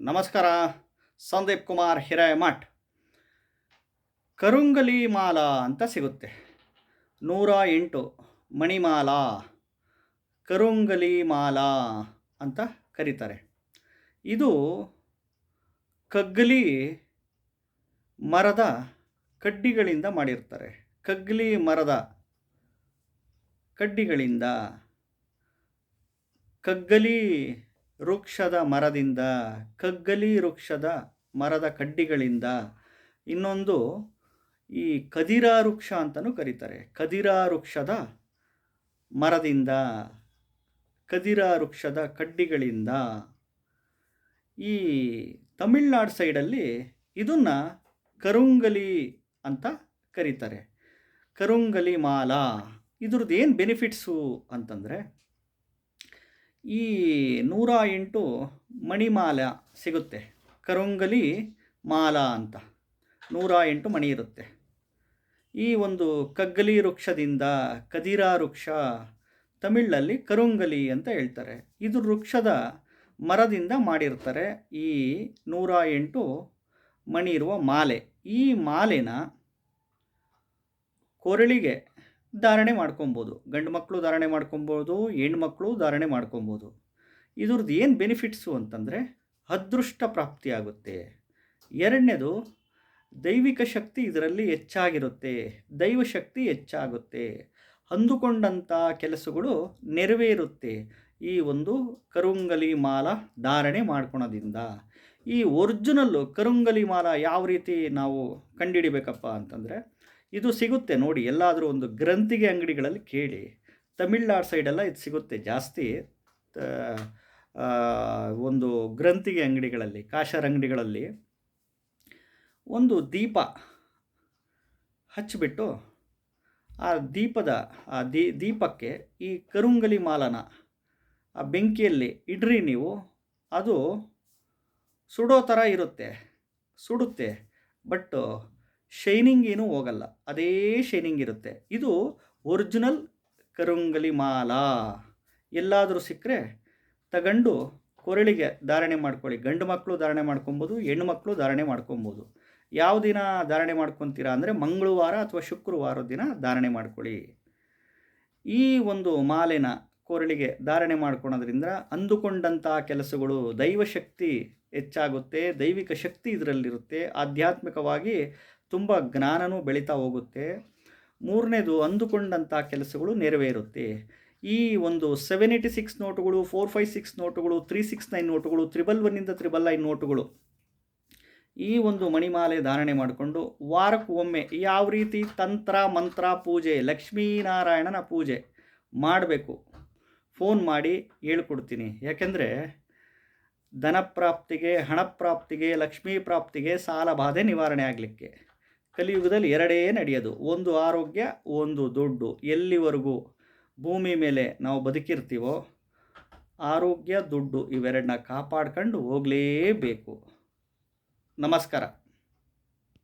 ನಮಸ್ಕಾರ, ಸಂದೀಪ್ ಕುಮಾರ್ ಹಿರೇಮಠ್. ಕರುಂಗಲಿ ಮಾಲಾ ಅಂತ ಸಿಗುತ್ತೆ. ನೂರ ಎಂಟು ಮಣಿಮಾಲಾ, ಕರುಂಗಲಿ ಮಾಲಾ ಅಂತ ಕರೀತಾರೆ. ಇದು ಕಗ್ಗಲಿ ಮರದ ಕಡ್ಡಿಗಳಿಂದ ಮಾಡಿರ್ತಾರೆ. ಕಗ್ಗಲಿ ಮರದ ಕಡ್ಡಿಗಳಿಂದ ಕಗ್ಗಲಿ ವೃಕ್ಷದ ಮರದಿಂದ, ಕಗ್ಗಲಿ ವೃಕ್ಷದ ಮರದ ಕಡ್ಡಿಗಳಿಂದ, ಇನ್ನೊಂದು ಈ ಕದಿರ ವೃಕ್ಷ ಅಂತಲೂ ಕರೀತಾರೆ. ಕದಿರ ವೃಕ್ಷದ ಮರದಿಂದ, ಕದಿರ ವೃಕ್ಷದ ಕಡ್ಡಿಗಳಿಂದ. ಈ ತಮಿಳ್ನಾಡು ಸೈಡಲ್ಲಿ ಇದನ್ನು ಕರುಂಗಲಿ ಅಂತ ಕರೀತಾರೆ. ಕರುಂಗಲಿ ಮಾಲಾ. ಇದ್ರದ್ದು ಏನು ಬೆನಿಫಿಟ್ಸು ಅಂತಂದರೆ ಈ ನೂರ ಎಂಟು ಮಣಿಮಾಲ ಸಿಗುತ್ತೆ. ಕರುಂಗಲಿ ಮಾಲ ಅಂತ. ನೂರ ಎಂಟು ಮಣಿ ಇರುತ್ತೆ. ಈ ಒಂದು ಕಗ್ಗಲಿ ವೃಕ್ಷದಿಂದ ಕದಿರ ವೃಕ್ಷ ತಮಿಳಲ್ಲಿ ಕರುಂಗಲಿ ಅಂತ ಹೇಳ್ತಾರೆ. ಇದು ವೃಕ್ಷದ ಮರದಿಂದ ಮಾಡಿರ್ತಾರೆ. ಈ ನೂರ ಎಂಟು ಮಣಿ ಇರುವ ಮಾಲೆ. ಈ ಮಾಲೆನ ಕೊರಳಿಗೆ ಧಾರಣೆ ಮಾಡ್ಕೊಬೋದು. ಗಂಡು ಮಕ್ಕಳು ಧಾರಣೆ ಮಾಡ್ಕೊಬೋದು ಹೆಣ್ಮಕ್ಳು ಧಾರಣೆ ಮಾಡ್ಕೊಬೋದು. ಇದ್ರದ್ದು ಏನು ಬೆನಿಫಿಟ್ಸು ಅಂತಂದರೆ ಅದೃಷ್ಟ ಪ್ರಾಪ್ತಿಯಾಗುತ್ತೆ ಎರಡನೇದು ದೈವಿಕ ಶಕ್ತಿ ಇದರಲ್ಲಿ ಹೆಚ್ಚಾಗಿರುತ್ತೆ. ದೈವಶಕ್ತಿ ಹೆಚ್ಚಾಗುತ್ತೆ. ಅಂದುಕೊಂಡಂಥ ಕೆಲಸಗಳು ನೆರವೇರುತ್ತೆ ಈ ಒಂದು ಕರುಂಗಲಿ ಮಾಲ ಧಾರಣೆ ಮಾಡ್ಕೊಳೋದ್ರಿಂದ. ಈ ಒರಿಜಿನಲ್ಲು ಕರುಂಗಲಿ ಮಾಲ ಯಾವ ರೀತಿ ನಾವು ಕಂಡುಹಿಡಿಬೇಕಪ್ಪ ಅಂತಂದರೆ ಇದು ಸಿಗುತ್ತೆ ನೋಡಿ, ಎಲ್ಲಾದರೂ ಒಂದು ಗ್ರಂಥಿಗೆ ಅಂಗಡಿಗಳಲ್ಲಿ ಕೇಳಿ. ತಮಿಳ್ನಾಡು ಸೈಡೆಲ್ಲ ಇದು ಸಿಗುತ್ತೆ ಜಾಸ್ತಿ. ಒಂದು ಗ್ರಂಥಿಗೆ ಅಂಗಡಿಗಳಲ್ಲಿ, ಕಾಶರ ಅಂಗಡಿಗಳಲ್ಲಿ ಒಂದು ದೀಪ ಹಚ್ಚಿಬಿಟ್ಟು ಆ ದೀಪದ, ಆ ದೀ, ದೀಪಕ್ಕೆ ಈ ಕರುಂಗಲಿ ಮಾಲನ ಆ ಬೆಂಕಿಯಲ್ಲಿ ಇಡ್ರಿ ನೀವು, ಅದು ಸುಡೋ ಥರ ಇರುತ್ತೆ, ಸುಡುತ್ತೆ. ಬಟ್ ಶೈನಿಂಗ್ ಏನೂ ಹೋಗಲ್ಲ. ಅದೇ ಶೈನಿಂಗ್ ಇರುತ್ತೆ. ಇದು ಒರಿಜಿನಲ್ ಕರುಂಗಲಿ ಮಾಲಾ. ಎಲ್ಲಾದರೂ ಸಿಕ್ಕರೆ ತಗೊಂಡು ಕೊರಳಿಗೆ ಧಾರಣೆ ಮಾಡ್ಕೊಳ್ಳಿ. ಗಂಡು ಮಕ್ಕಳು ಧಾರಣೆ ಮಾಡ್ಕೊಬೋದು, ಹೆಣ್ಣು ಮಕ್ಕಳು ಧಾರಣೆ ಮಾಡ್ಕೊಬೋದು. ಯಾವ ದಿನ ಧಾರಣೆ ಮಾಡ್ಕೊತೀರಾ ಅಂದರೆ ಮಂಗಳವಾರ ಅಥವಾ ಶುಕ್ರವಾರದ ದಿನ ಧಾರಣೆ ಮಾಡ್ಕೊಳ್ಳಿ. ಈ ಒಂದು ಮಾಲೆನ ಕೊರಳಿಗೆ ಧಾರಣೆ ಮಾಡ್ಕೊಳೋದ್ರಿಂದ ಅಂದುಕೊಂಡಂತಹ ಕೆಲಸಗಳು ದೈವಶಕ್ತಿ ಹೆಚ್ಚಾಗುತ್ತೆ, ದೈವಿಕ ಶಕ್ತಿ ಇದರಲ್ಲಿರುತ್ತೆ, ಆಧ್ಯಾತ್ಮಿಕವಾಗಿ ತುಂಬ ಜ್ಞಾನನೂ ಬೆಳೀತಾ ಹೋಗುತ್ತೆ. ಮೂರನೇದು ಅಂದುಕೊಂಡಂಥ ಕೆಲಸಗಳು ನೆರವೇರುತ್ತೆ. ಈ ಒಂದು ಸೆವೆನ್ ಏಯ್ಟಿ ಸಿಕ್ಸ್ ನೋಟುಗಳು ಫೋರ್ ಫೈವ್ ಸಿಕ್ಸ್ ನೋಟುಗಳು ತ್ರೀ ಸಿಕ್ಸ್ ನೈನ್ ನೋಟುಗಳು ತ್ರಿಬಲ್ ಒನ್ನಿಂದ ತ್ರಿಬಲ್ ಐನ್ ನೋಟುಗಳು ಈ ಒಂದು ಮಣಿಮಾಲೆ ಧಾರಣೆ ಮಾಡಿಕೊಂಡು ವಾರಕ್ಕೆ ಒಮ್ಮೆ ಯಾವ ರೀತಿ ತಂತ್ರ, ಮಂತ್ರ, ಪೂಜೆ, ಲಕ್ಷ್ಮೀನಾರಾಯಣನ ಪೂಜೆ ಮಾಡಬೇಕು? ಫೋನ್ ಮಾಡಿ ಹೇಳ್ಕೊಡ್ತೀನಿ. ಯಾಕೆಂದರೆ ಧನಪ್ರಾಪ್ತಿಗೆ, ಹಣಪ್ರಾಪ್ತಿಗೆ ಲಕ್ಷ್ಮೀ ಪ್ರಾಪ್ತಿಗೆ ಸಾಲ ಬಾಧೆ ನಿವಾರಣೆ ಆಗಲಿಕ್ಕೆ. ಕಲಿಯುಗದಲ್ಲಿ ಎರಡೇ ನಡೆಯೋದು. ಒಂದು ಆರೋಗ್ಯ, ಒಂದು ದುಡ್ಡು. ಎಲ್ಲಿವರೆಗೂ ಭೂಮಿ ಮೇಲೆ ನಾವು ಬದುಕಿರ್ತೀವೋ, ಆರೋಗ್ಯ, ದುಡ್ಡು ಇವೆರಡನ್ನ ಕಾಪಾಡ್ಕೊಂಡು ಹೋಗಲೇಬೇಕು. ನಮಸ್ಕಾರ.